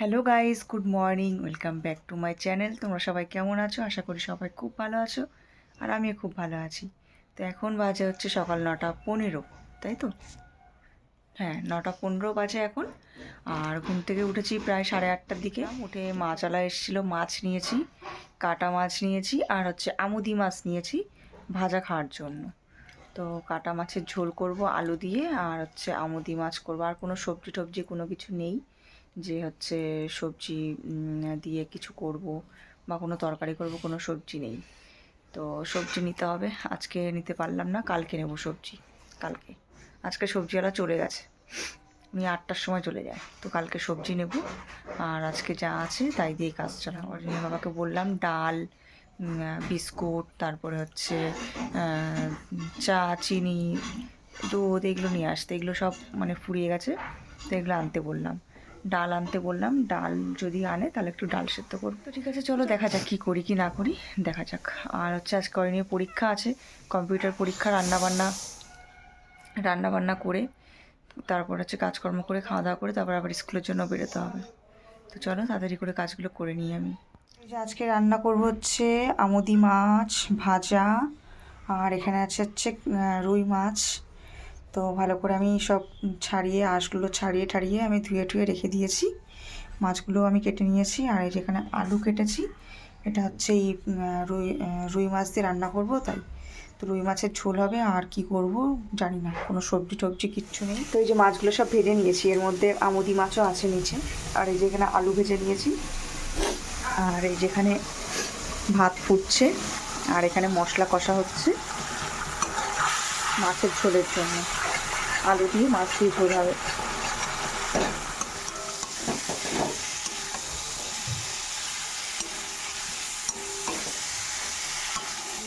Hello guys good morning welcome back to my channel তোমরা সবাই কেমন আছো? আশা করি সবাই খুব ভালো আছো আর আমিও খুব ভালো আছি। তো এখন বাজে হচ্ছে সকাল নটা পনেরো, তাই তো? হ্যাঁ নটা পনেরো বাজে এখন। আর ঘুম থেকে উঠেছি প্রায় সাড়ে আটটার দিকে। উঠে মাছালা এসেছিল, মাছ নিয়েছি, কাটা মাছ নিয়েছি আর হচ্ছে আমুদি মাছ নিয়েছি ভাজা খাওয়ার জন্য। তো কাটা মাছের ঝোল করব, আলু দিয়ে আর হচ্ছে আমুদি মাছ করব। আর কোনো সবজি টবজি কোনো কিছু নেই। যে হচ্ছে সবজি দিয়ে কিছু করব বা কোনো তরকারি করব, কোনো সবজি নেই। তো সবজি নিতে হবে। আজকে নিতে পারলাম না, কালকে নেব সবজি, কালকে। আজকে সবজিওয়ালা চলে গেছে। উনি আটটার সময় চলে যায়। তো কালকে সবজি নেব। আর আজকে যা আছে তাই দিয়ে কাজ চালাবো। আর জন্য বাবাকে বললাম ডাল বিস্কুট, তারপরে হচ্ছে চা, চিনি দুধ এগুলো নিয়ে আসতে এগুলো সব মানে ফুরিয়ে গেছে। তো এগুলো আনতে বললাম। ডাল আনতে বললাম। ডাল যদি আনে, তাহলে একটু ডাল সেদ্ধ করব। তো ঠিক আছে, চলো দেখা যাক কী করি কি না করি, দেখা যাক। আর হচ্ছে আজকে নিয়ে পরীক্ষা আছে, কম্পিউটার পরীক্ষা, রান্নাবান্না রান্নাবান্না করে, তারপর হচ্ছে কাজকর্ম করে, খাওয়া দাওয়া করে, তারপর আবার স্কুলের জন্য বেরোতে হবে। তো চলো তাড়াতাড়ি করে কাজগুলো করে নিই আমি। আজকে রান্না করব হচ্ছে আমুদি মাছ, ভাজা, আর এখানে আছে হচ্ছে রুই মাছ। তো ভালো করে আমি সব ছাড়িয়ে, আঁশগুলো ছাড়িয়ে টাড়িয়ে আমি ধুয়ে টুয়ে রেখে দিয়েছি। মাছগুলো আমি কেটে নিয়েছি আর এই যেখানে আলু কেটেছি, এটা হচ্ছে এই রুই রুই মাছ দিয়ে রান্না করব তাই। তো রুই মাছের ঝোল হবে, আর কি করব জানি না, কোনো সবজি টবজি কিচ্ছু নেই। তো এই যে মাছগুলো সব ভেজে নিয়েছি, এর মধ্যে আমুদি মাছও আছে নিচে। আর এই যেখানে আলু ভেজে নিয়েছি, আর এই যেখানে ভাত ফুটছে, আর এখানে মশলা কষা হচ্ছে। মাছের ঝোলের জন্য। আলু দিয়ে মাছ দিয়ে ঝোল হবে।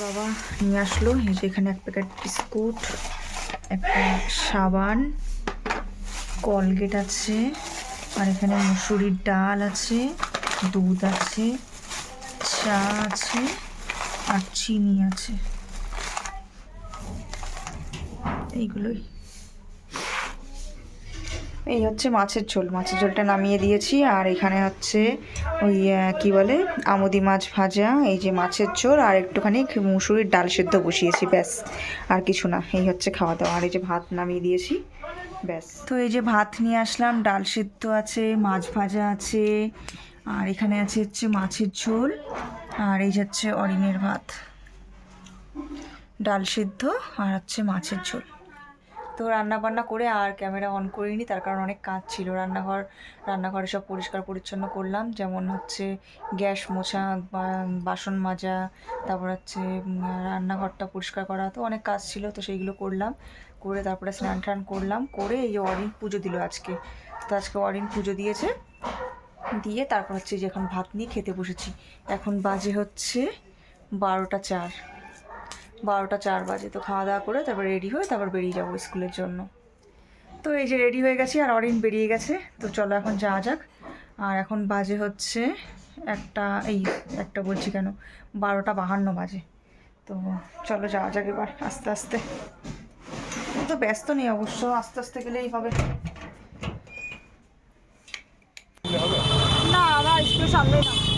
বাবা নিয়ে আসলো। এই এখানে এক প্যাকেট বিস্কুট, একটা সাবান, কলগেট আছে, আর এখানে মুসুরির ডাল আছে, দুধ আছে, চা আছে, আর চিনি আছে। এইগুলোই। এই হচ্ছে মাছের ঝোল। মাছের ঝোলটা নামিয়ে দিয়েছি। আর এখানে হচ্ছে ওই কি বলে, আমুদি মাছ ভাজা, এই যে মাছের ঝোল, আর একটুখানি মুসুরির ডাল সেদ্ধ বসিয়েছি, ব্যাস। আর কিছু না, এই হচ্ছে খাওয়া দাওয়া। আর এই যে ভাত নামিয়ে দিয়েছি, ব্যাস। তো এই যে ভাত নিয়ে আসলাম, ডাল সেদ্ধ আছে, মাছ ভাজা আছে, আর এখানে আছে হচ্ছে মাছের ঝোল, আর এই হচ্ছে অরিনের ভাত। ডাল সিদ্ধ, আর হচ্ছে মাছের ঝোল। তো রান্না বান্না করে আর ক্যামেরা অন করিনি, তার কারণ অনেক কাজ ছিল। রান্নাঘর, রান্নাঘরে সব পরিষ্কার পরিচ্ছন্ন করলাম। যেমন হচ্ছে গ্যাস মোছা বাসন মাজা, তারপর হচ্ছে রান্নাঘরটা পরিষ্কার করা তো অনেক কাজ ছিল, তো সেইগুলো করলাম। করে তারপরে স্নান টান করলাম। করে এই অরিন পুজো দিল আজকে। তো আজকে অরিন পুজো দিয়েছে। দিয়ে তারপর হচ্ছে যে এখন ভাত নিয়ে খেতে বসেছি। এখন বাজে হচ্ছে বারোটা চার। বারোটা চার বাজে। তো খাওয়া দাওয়া করে তারপর রেডি হয়ে তারপর বেরিয়ে যাব স্কুলের জন্য। তো এই যে রেডি হয়ে গেছি আর অরিন বেরিয়ে গেছে। তো চলো এখন যাওয়া যাক। আর এখন বাজে হচ্ছে একটা, এই একটা বলছি কেন? বারোটা বাহান্ন বাজে। তো চলো যাওয়া যাক এবার আস্তে আস্তে। তো ব্যস্ত নেই অবশ্য, আস্তে আস্তে গেলেই হবে। না, আমার স্কুলের সামনেই না।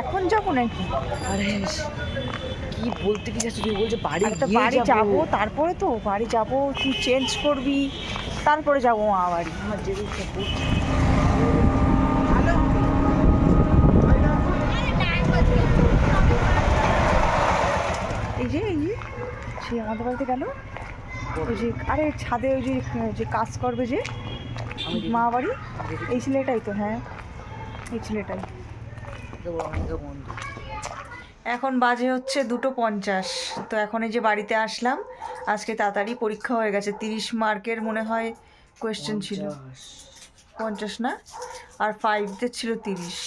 এখন যাব নাকি? আরে কি বলতে কি চাচ্ছ? তুমি বলছো বাড়ি গিয়ে বাড়ি যাব। তারপরে তো বাড়ি যাব তুই চেঞ্জ করবি তারপরে যাব মা বাড়ি। আমার যেতে এই যে এই যে সেই আমাদের বাড়িতে গেল। ওই যে আরে ছাদে ওই যে যে কাজ করবে যে মা বাড়ি এই ছেলেটাই তো হ্যাঁ এই ছেলেটাই। বন্ধু এখন বাজে হচ্ছে দুটো পঞ্চাশ। তো এখন এই যে বাড়িতে আসলাম আজকে তাড়াতাড়ি পরীক্ষা হয়ে গেছে। তিরিশ মার্কের মনে হয় কোয়েশ্চেন ছিল। পঞ্চাশ। না? আর ফাইভদের ছিল তিরিশ।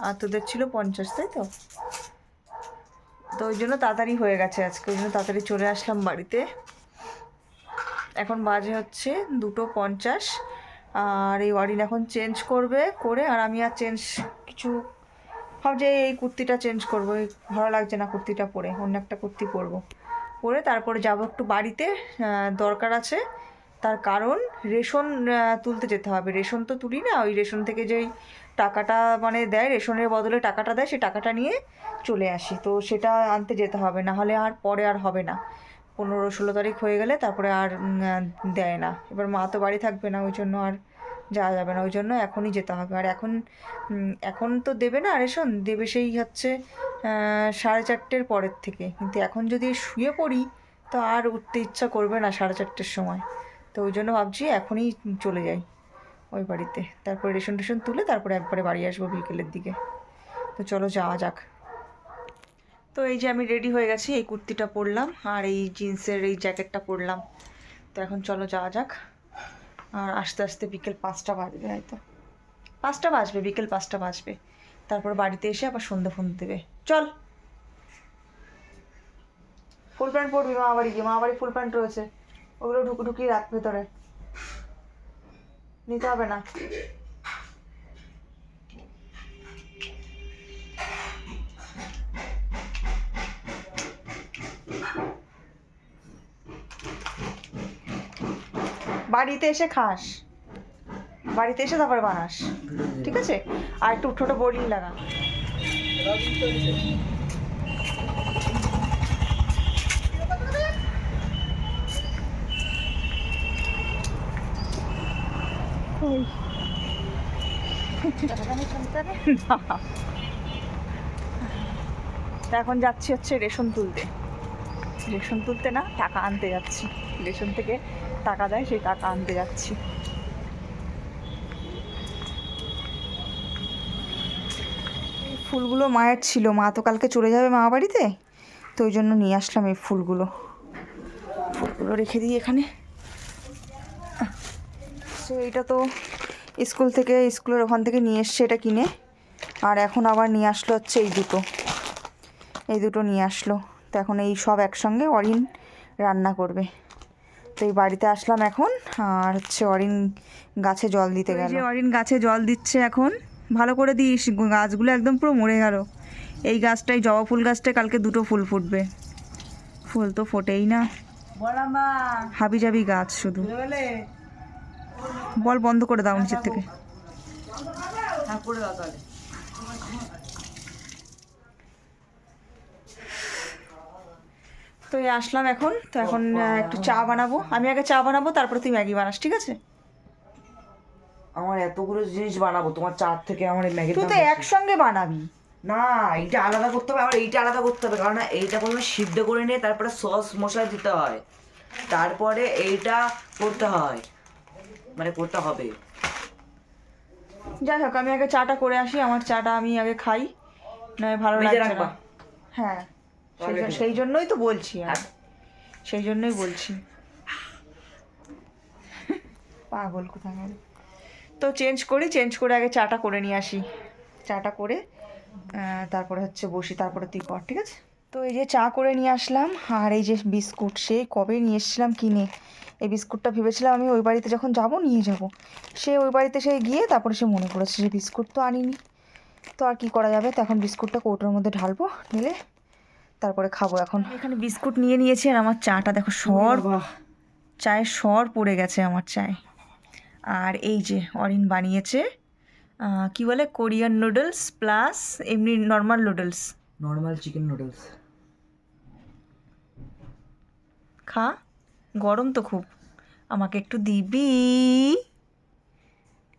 আর তোদের ছিল পঞ্চাশ তাই তো? তো ওই জন্য তাড়াতাড়ি হয়ে গেছে আজকে। ওই জন্য তাড়াতাড়ি চলে আসলাম বাড়িতে। এখন বাজে হচ্ছে দুটো পঞ্চাশ। আর এই ওয়ারিন এখন চেঞ্জ করবে করে আর আমি আর চেঞ্জ কিছু ভাবছি এই কুর্তিটা চেঞ্জ করব ভালো লাগছে না কুর্তিটা পরে, অন্য একটা কুর্তি পরবো। পরে তারপরে যাব একটু বাড়িতে দরকার আছে। তার কারণ রেশন তুলতে যেতে হবে। রেশন তো তুলি না, ওই রেশন থেকে যেই টাকাটা মানে দেয়, রেশনের বদলে টাকাটা দেয় সেই টাকাটা নিয়ে চলে আসি। তো সেটা আনতে যেতে হবে, না হলে আর পরে আর হবে না। পনেরো ষোলো তারিখ হয়ে গেলে তারপরে আর দেয় না। এবার মা তো বাড়ি থাকবে না, ওই জন্য আর যাওয়া যাবে না ওই জন্য এখনই যেতে হবে। আর এখন এখন তো দেবে না রেশন, দেবে সেই হচ্ছে সাড়ে চারটের পরের থেকে। কিন্তু এখন যদি শুয়ে পড়ি, তো আর উঠতে ইচ্ছা করবে না সাড়ে চারটের সময়। তো ওই জন্য ভাবছি এখনই চলে যাই ওই বাড়িতে। তারপরে রেশন টেশন তুলে তারপরে একবারে বাড়ি আসব বিকেলের দিকে। তো চলো যাওয়া যাক। তো এই যে আমি রেডি হয়ে গেছি, এই কুর্তিটা পরলাম আর এই জিন্সের এই জ্যাকেটটা পরলাম। তো এখন চলো যাওয়া যাক। আর আস্তে আস্তে বিকেল পাঁচটা বাজবে হয়তো। পাঁচটা বাজবে, বিকেল পাঁচটা বাজবে। তারপর বাড়িতে এসে আবার সন্ধ্যা ফোন দেবে। চল। ফুল প্যান্ট পরবি মা বাড়ি গিয়ে। মা বাড়ি ফুল প্যান্ট রয়েছে। ওগুলো ঢুকু ঢুকিয়ে রাখ ভেতরে। নিতে হবে না। বাড়িতে এসে খাস। বাড়িতে এসে তারপরে বানাস। ঠিক আছে? আর একটু ছোটো বোর্ডিং লাগা। তা এখন যাচ্ছি হচ্ছে রেশন তুলতে। রেশন তুলতে না, টাকা আনতে যাচ্ছি। রেশন থেকে টাকা দেয়, সেই টাকা আনতে যাচ্ছি। ফুলগুলো মায়ের ছিল। মা তো কালকে চলে যাবে মা বাড়িতে, তো ওই জন্য নিয়ে আসলাম এই ফুলগুলো। ফুলগুলো রেখে দিই এখানে। সো এটা তো স্কুল থেকে, স্কুলের ওখান থেকে নিয়ে এসছে এটা কিনে। আর এখন আবার নিয়ে আসলো হচ্ছে এই দুটো। এই দুটো নিয়ে আসলো। তো এখন এই সব একসঙ্গে অরিন রান্না করবে। তো এই বাড়িতে আসলাম এখন আর হচ্ছে অরিন গাছে জল দিতে গেল। অরিন গাছে জল দিচ্ছে এখন ভালো করে দিস গাছগুলো একদম পুরো মরে গেল। এই গাছটাই জবা ফুল গাছটায় কালকে দুটো ফুল ফুটবে। ফুল তো ফোটেই না। হাবি জাবি গাছ শুধু। বল বন্ধ করে দাও নিচের থেকে হ্যাঁ করে দাও তাহলে তো এই আসলাম এখন। তো এখন একটু চা বানাবো। আমি আগে চা বানাবো তারপরে তুই ম্যাগি বানাস ঠিক আছে? আমার এতগুলো জিনিস বানাবো তোমার চার থেকে আমার এই ম্যাগির তুই তো একসঙ্গে বানাবি। না এইটা আলাদা করতে হবে আবার এইটা আলাদা করতে হবে কারণ এইটা প্রথমে সিদ্ধ করে নিয়ে তারপরে সস মশলা দিতে হয়। তারপরে এইটা করতে হয়। মানে করতে হবে। যাই হোক আমি আগে চাটা করে আসি আমার চাটা আমি আগে খাই নয় ভালো লাগছে না। হ্যাঁ। সেই জন্যই তো বলছি আর। হ্যাঁ। সেই জন্যই বলছি। পাগল কোথায় তো চেঞ্জ করি চেঞ্জ করে আগে চাটা করে নিয়ে আসি। চাটা করে তারপরে হচ্ছে বসি তারপরে তুই কর ঠিক আছে? তো এই যে চা করে নিয়ে আসলাম আর এই যে বিস্কুট সেই কবে নিয়ে এসেছিলাম কিনে। এই বিস্কুটটা ভেবেছিলাম আমি ওই বাড়িতে যখন যাব নিয়ে যাব। সে ওই বাড়িতে সে গিয়ে তারপরে সে মনে করেছে যে বিস্কুট তো আনিনি। তো আর কি করা যাবে? তো এখন বিস্কুটটা কৌটোর মধ্যে ঢালবো ঢেলে তারপরে খাব এখন। এখানে বিস্কুট নিয়ে নিয়েছি আর আমার চাটা দেখো সর চায়ের সর পড়ে গেছে আমার চায়। আর এই যে অরিন বানিয়েছে কি বলে? কোরিয়ান নুডলস প্লাস এমনি normal noodles. Normal chicken noodles খা গরম তো খুব। আমাকে একটু দিবি?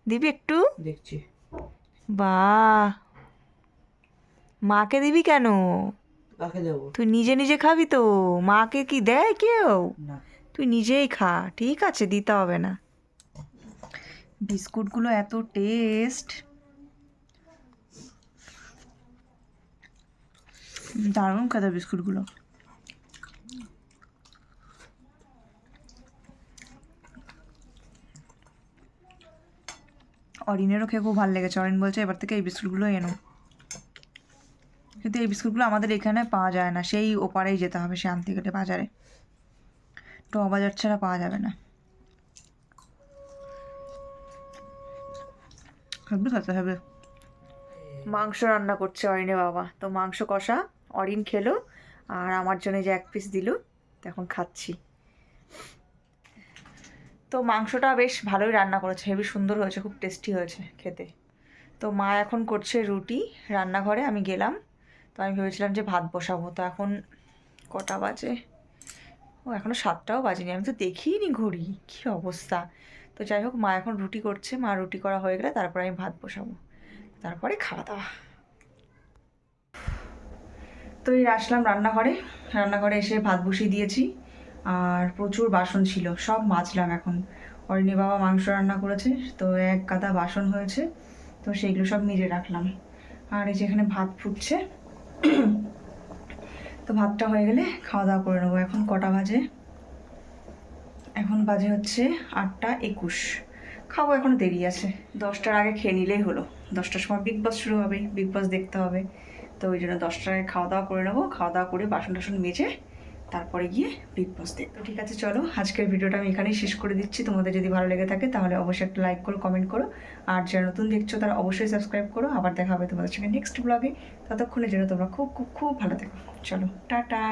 দিবি একটু? দেখছি। বা মাকে দিবি কেন? তুই নিজে নিজে খাবি তো মাকে কি দেয় কেউ? তুই নিজেই খা ঠিক আছে দিতে হবে না। বিস্কুটগুলো এত টেস্ট। দারুণ খেতে বিস্কুটগুলো। অরিনেরও খেয়ে খুব ভালো লেগেছে। অরিন বলছে এবার থেকে এই বিস্কুটগুলো এনো। কিন্তু এই বিস্কুটগুলো আমাদের এখানে পাওয়া যায় না। সেই ওপারেই যেতে হবে শান্তিগেটে বাজারে। ট বাজার ছাড়া পাওয়া যাবে না। হবে। মাংস রান্না করছে অরিনে বাবা। তো মাংস কষা, অরিন খেলো, আর আমার জন্য যে এক পিস দিল, তো এখন খাচ্ছি। তো মাংসটা বেশ ভালোই রান্না করেছে, হেবি সুন্দর হয়েছে, খুব টেস্টি হয়েছে খেতে। তো মা এখন করছে রুটি, রান্নাঘরে আমি গেলাম। তো আমি ভেবেছিলাম যে ভাত বসাবো। তো এখন কটা বাজে? ও এখনও সাতটাও বাজেনি। আমি তো দেখিনি ঘড়ি। কী অবস্থা? তো যাই হোক, মা এখন রুটি করছে। মা রুটি করা হয়ে গেলে তারপরে আমি ভাত বসাবো। তারপরে খাওয়া দাওয়া। তো এই আসলাম রান্নাঘরে। রান্নাঘরে এসে ভাত বসিয়ে দিয়েছি। আর প্রচুর বাসন ছিল। সব মাজলাম এখন। অরিনী বাবা মাংস রান্না করেছে। তো এক গাদা বাসন হয়েছে। তো সেইগুলো সব নিজে রাখলাম। আর এই যেখানে ভাত ফুটছে। তো ভাতটা হয়ে গেলে খাওয়া দাওয়া করে নেব। এখন কটা বাজে? এখন বাজে হচ্ছে আটটা একুশ। খাব, এখন দেরি আছে। দশটার আগে খেয়ে নিলেই হলো। দশটার সময় বিগ বস শুরু হবে বিগ বস দেখতে হবে। তো ওই জন্য দশটার আগে খাওয়া দাওয়া করে নেব। খাওয়া দাওয়া করে বাসন টাসন মেজে তারপরে গিয়ে বিগ বস দেখব ঠিক আছে, চলো, আজকের ভিডিওটা আমি এখানেই শেষ করে দিচ্ছি। তোমাদের যদি ভালো লেগে থাকে, তাহলে অবশ্যই একটা লাইক করো কমেন্ট করো। আর যারা নতুন দেখছ, তারা অবশ্যই সাবস্ক্রাইব করো। আবার দেখা হবে তোমাদের সঙ্গে নেক্সট ব্লগে ততক্ষণে যেন তোমরা খুব খুব খুব ভালো থেকো। চলো, টাটা!